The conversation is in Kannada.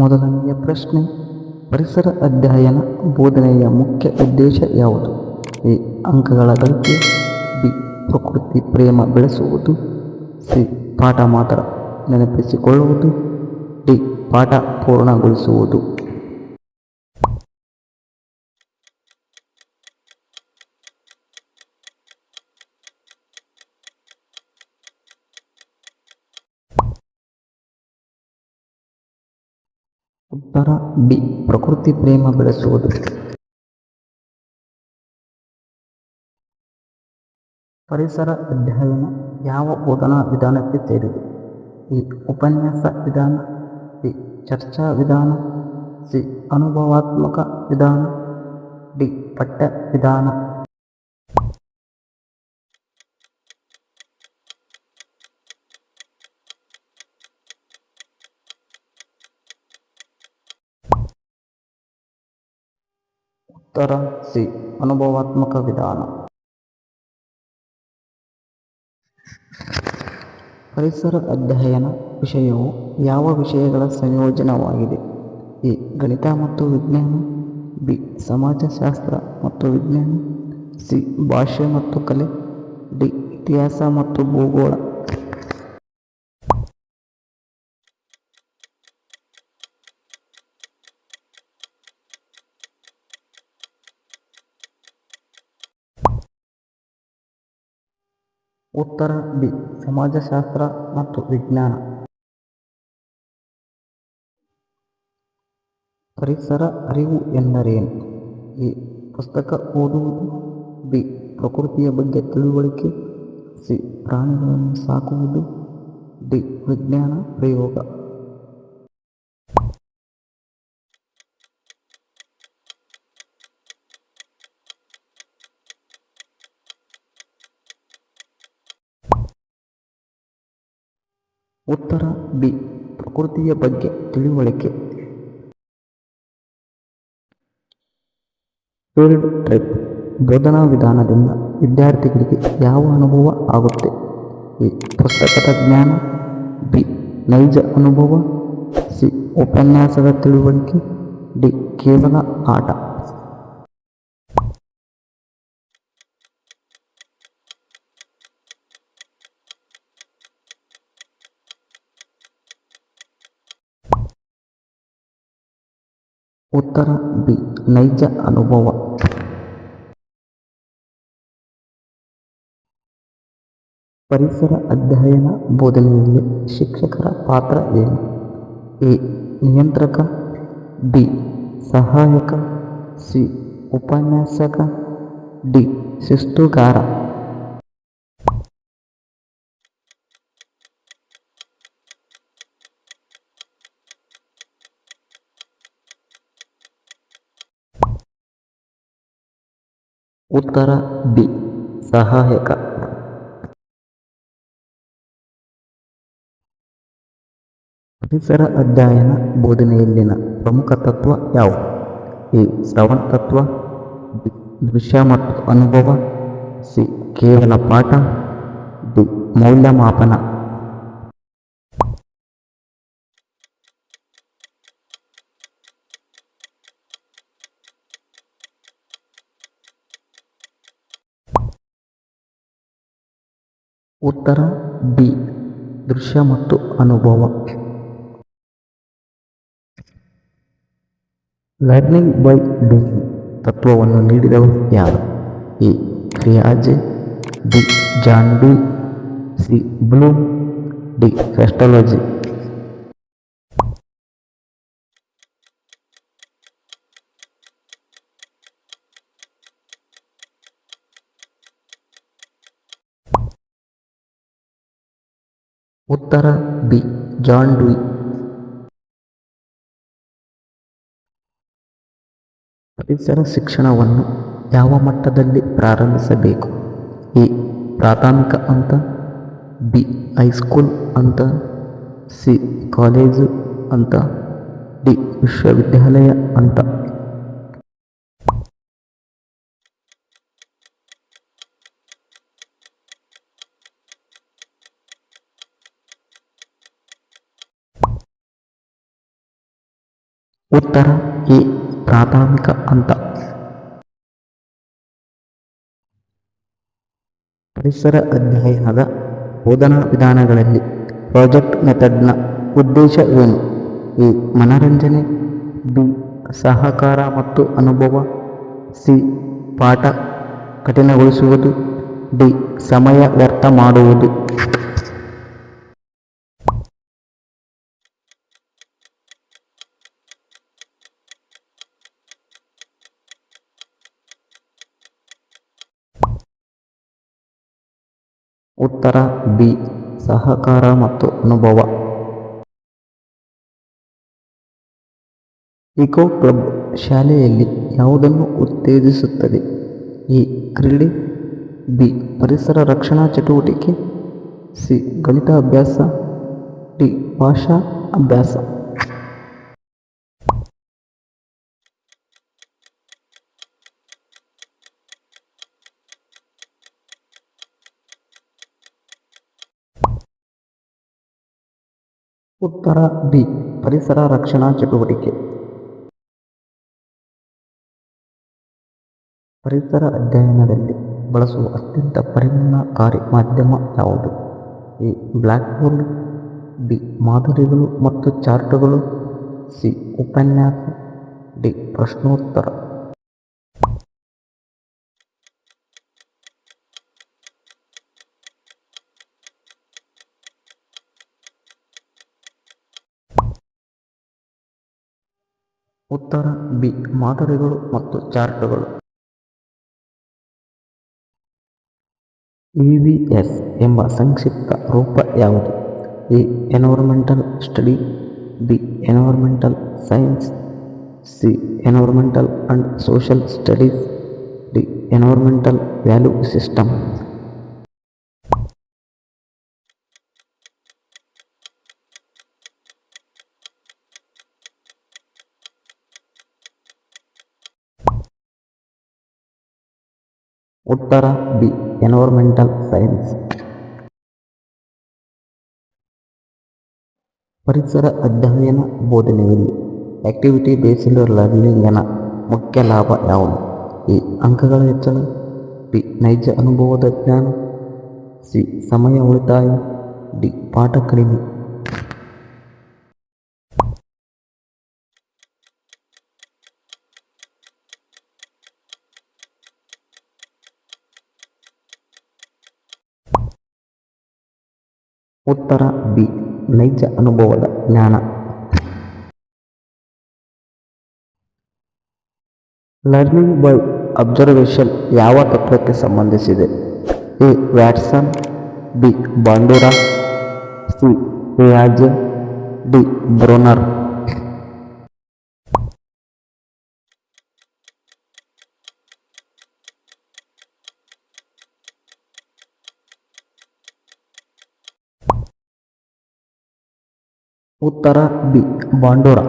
ಮೊದಲನೆಯ ಪ್ರಶ್ನೆ, ಪರಿಸರ ಅಧ್ಯಯನ ಬೋಧನೆಯ ಮುಖ್ಯ ಉದ್ದೇಶ ಯಾವುದು? ಎ. ಅಂಕಗಳ ಗಳಿಕೆ, ಬಿ. ಪ್ರಕೃತಿ ಪ್ರೇಮ ಬೆಳೆಸುವುದು, ಸಿ. ಪಾಠ ಮಾತ್ರ ನೆನಪಿಸಿಕೊಳ್ಳುವುದು, ಡಿ. ಪಾಠ ಪೂರ್ಣಗೊಳಿಸುವುದು. ಉತ್ತರ ಬಿ ಪ್ರಕೃತಿ ಪ್ರೇಮ ಬೆಳೆಸುವುದು ಪರಿಸರ ಅಧ್ಯಯನ ಯಾವ ಬೋಧನಾ ವಿಧಾನಕ್ಕೆ ಸೇರಿದೆ ಎ ಉಪನ್ಯಾಸ ವಿಧಾನ ಬಿ ಚರ್ಚಾ ವಿಧಾನ ಸಿ ಅನುಭವಾತ್ಮಕ ವಿಧಾನ ಡಿ ಪಠ್ಯ ವಿಧಾನ ಉತ್ತರ ಸಿ ಅನುಭವಾತ್ಮಕ ವಿಧಾನ. ಪರಿಸರ ಅಧ್ಯಯನ ವಿಷಯವು ಯಾವ ವಿಷಯಗಳ ಸಂಯೋಜನವಾಗಿದೆ? ಎ. ಗಣಿತ ಮತ್ತು ವಿಜ್ಞಾನ. ಬಿ. ಸಮಾಜಶಾಸ್ತ್ರ ಮತ್ತು ವಿಜ್ಞಾನ. ಸಿ. ಭಾಷೆ ಮತ್ತು ಕಲೆ. ಡಿ. ಇತಿಹಾಸ ಮತ್ತು ಭೂಗೋಳ. ಉತ್ತರ ಬಿ, ಸಮಾಜಶಾಸ್ತ್ರ ಮತ್ತು ವಿಜ್ಞಾನ. ಪರಿಸರ ಅರಿವು ಎಂದರೇನು? ಎ, ಪುಸ್ತಕ ಓದುವುದು. ಬಿ, ಪ್ರಕೃತಿಯ ಬಗ್ಗೆ ತಿಳುವಳಿಕೆ. ಸಿ, ಪ್ರಾಣಿಗಳನ್ನು ಸಾಕುವುದು. ಡಿ, ವಿಜ್ಞಾನ ಪ್ರಯೋಗ. ಉತ್ತರ ಬಿ. ಪ್ರಕೃತಿಯ ಬಗ್ಗೆ ತಿಳುವಳಿಕೆ. Field trip. ಬೋಧನಾ ವಿಧಾನದಿಂದ ವಿದ್ಯಾರ್ಥಿಗಳಿಗೆ ಯಾವ ಅನುಭವ ಆಗುತ್ತೆ? ಎ. ಪುಸ್ತಕದ ಜ್ಞಾನ. ಬಿ. ನೈಜ ಅನುಭವ. ಸಿ. ಉಪನ್ಯಾಸದ ತಿಳುವಳಿಕೆ. ಡಿ. ಕೇವಲ ಆಟ. ಉತ್ತರ ಬಿ, ನೈಜ ಅನುಭವ. ಪರಿಸರ ಅಧ್ಯಯನ ಬೋಧನೆಯಲ್ಲಿ ಶಿಕ್ಷಕರ ಪಾತ್ರ ಏನು ಎ, ನಿಯಂತ್ರಕ. ಬಿ, ಸಹಾಯಕ. ಸಿ, ಉಪನ್ಯಾಸಕ. ಡಿ, ಶಿಸ್ತುಗಾರ. ಉತ್ತರ ಬಿ. ಸಹಾಯಕ. ಪರಿಸರ ಅಧ್ಯಯನ ಬೋಧನೆಯಲ್ಲಿನ ಪ್ರಮುಖ ತತ್ವ ಯಾವುದು? ಎ. ಶ್ರವಣ ತತ್ವ, ಬಿ. ದೃಶ್ಯ ಮತ್ತು ಅನುಭವ, ಸಿ. ಕೇವಲ ಪಾಠ, ಡಿ. ಮೌಲ್ಯಮಾಪನ. ಉತ್ತರ ಬಿ, ದೃಶ್ಯ ಮತ್ತು ಅನುಭವ. ಲರ್ನಿಂಗ್ ಬೈ ಡೂಯಿಂಗ್ ತತ್ವವನ್ನು ನೀಡಿದವರು ಯಾರು? A ಕ್ರಿಯಾಜೆ B John Dewey C Bloom D Pestalozzi ಉತ್ತರ ಬಿ ಜಾನ್ ಡುಯಿ ಪರಿಸರ ಶಿಕ್ಷಣವನ್ನು ಯಾವ ಮಟ್ಟದಲ್ಲಿ ಪ್ರಾರಂಭಿಸಬೇಕು? ಎ, ಪ್ರಾಥಮಿಕ ಹಂತ ಬಿ, ಹೈಸ್ಕೂಲ್ ಅಂತ, ಸಿ, ಕಾಲೇಜು ಅಂತ, ಡಿ, ವಿಶ್ವವಿದ್ಯಾಲಯ ಹಂತ ಉತ್ತರ ಎ ಪ್ರಾಥಮಿಕ ಹಂತ. ಪರಿಸರ ಅಧ್ಯಯನದ ಬೋಧನಾ ವಿಧಾನಗಳಲ್ಲಿ ಪ್ರಾಜೆಕ್ಟ್ ಮೆಥಡ್ನ ಉದ್ದೇಶ ಏನು? ಎ. ಮನರಂಜನೆ, ಬಿ. ಸಹಕಾರ ಮತ್ತು ಅನುಭವ, ಸಿ. ಪಾಠ ಕಠಿಣಗೊಳಿಸುವುದು, ಡಿ. ಸಮಯ ವ್ಯರ್ಥ ಮಾಡುವುದು. ಉತ್ತರ, ಬಿ, ಸಹಕಾರ ಮತ್ತು ಅನುಭವ. ಇಕೋ ಕ್ಲಬ್ ಶಾಲೆಯಲ್ಲಿ ಯಾವುದನ್ನು ಉತ್ತೇಜಿಸುತ್ತದೆ? ಎ, ಕ್ರೀಡೆ, ಬಿ, ಪರಿಸರ ರಕ್ಷಣಾ ಚಟುವಟಿಕೆ, ಸಿ ಗಣಿತ ಅಭ್ಯಾಸ ಡಿ, ಭಾಷಾ ಅಭ್ಯಾಸ. ಉತ್ತರ ಬಿ ಪರಿಸರ ರಕ್ಷಣಾ ಚಟುವಟಿಕೆ. ಪರಿಸರ ಅಧ್ಯಯನದಲ್ಲಿ ಬಳಸುವ ಅತ್ಯಂತ ಪರಿಣಾಮಕಾರಿ ಮಾಧ್ಯಮ ಯಾವುದು? ಎ ಬ್ಲ್ಯಾಕ್ ಬೋರ್ಡ್ ಬಿ, ಮಾದರಿಗಳು ಮತ್ತು ಚಾರ್ಟ್ಗಳು, ಸಿ, ಉಪನ್ಯಾಸ, ಡಿ, ಪ್ರಶ್ನೋತ್ತರ. ಉತ್ತರ ಬಿ, ಮಾದರಿಗಳು ಮತ್ತು ಚಾರ್ಟ್ಗಳು. ಇವಿಎಸ್ ಎಂಬ ಸಂಕ್ಷಿಪ್ತ ರೂಪ ಯಾವುದು? A environmental study, B environmental science, C environmental and social studies, D environmental value system. ಉತ್ತರ ಬಿ ಎನ್ವೈರ್ಮೆಂಟಲ್ ಸೈನ್ಸ್ ಪರಿಸರ ಅಧ್ಯಯನ ಬೋಧನೆಯಲ್ಲಿ ಆಕ್ಟಿವಿಟಿ ಬೇಸ್ಡ್ ಲರ್ನಿಂಗಿನ ಮುಖ್ಯ ಲಾಭ ಯಾವುದು ಎ ಅಂಕಗಳ ಹೆಚ್ಚಳ ಬಿ ನೈಜ ಅನುಭವದ ಜ್ಞಾನ ಸಿ ಸಮಯ ಉಳಿತಾಯ ಡಿ ಪಾಠ ಕಡಿಮೆ ಉತ್ತರ ಬಿ, ನೈಜ ಅನುಭವದ ಜ್ಞಾನ. ಲರ್ನಿಂಗ್ ಬೈ ಅಬ್ಸರ್ವೇಷನ್ ಯಾವ ತತ್ವಕ್ಕೆ ಸಂಬಂಧಿಸಿದೆ? A, Watson, B, Bandura, C ಪಿಯಾಜೆ D, Bronner. ಉತ್ತರ ಬಿ ಬಾಂಡೂರಾ.